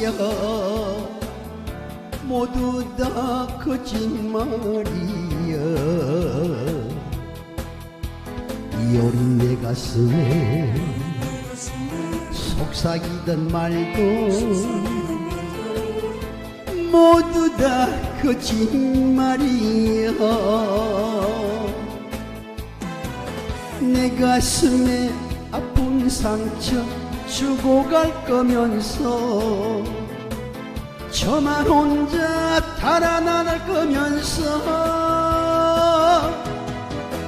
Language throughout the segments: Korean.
말이야 모두 다 거짓말이야 이 어린 내 가슴에 속삭이던 말도 모두 다 거짓말이야 내 가슴에 아픈 상처 주고 갈 거면서 저만 혼자 달아날 거면서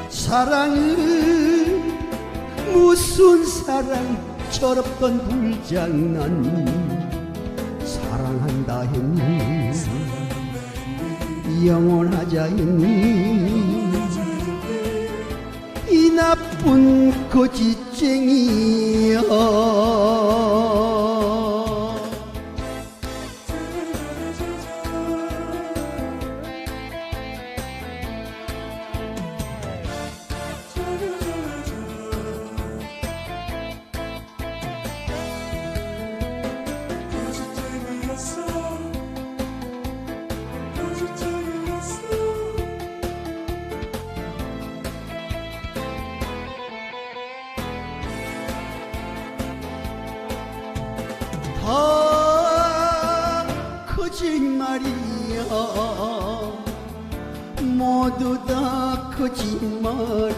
사랑은 무슨 사랑? 철없던 불장난 사랑한다 했니? 영원하자 했니? 이 나쁜 거짓쟁이야 거짓말이야 모두 다 거짓말이야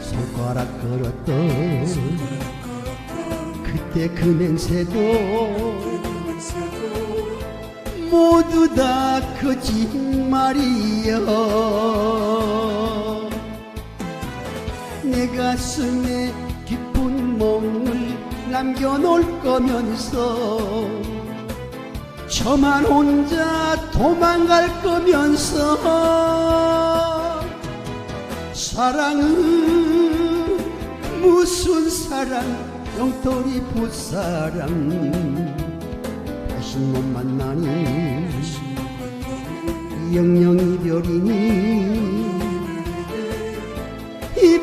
손가락 걸었던 그때 그 맹세도 모두 다 거짓말이야 내 가슴에 남겨놓을 거면서 저만 혼자 도망갈 거면서 사랑은 무슨 사랑? 영토리 풋사랑. 다시 못 만나니. 영영 이별이니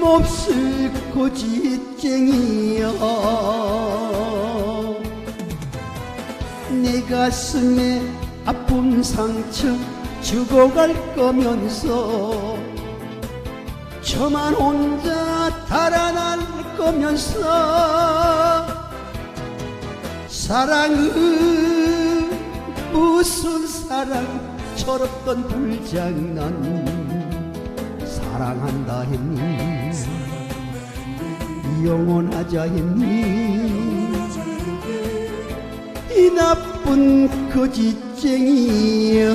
힘없을 고집쟁이야 내 가슴에 아픈 상처 주고 갈 거면서 저만 혼자 달아날 거면서 사랑은 무슨 사랑? 철없던 불장난 사랑한다 했니? 영원하자 했니? 이 나쁜 거짓쟁이야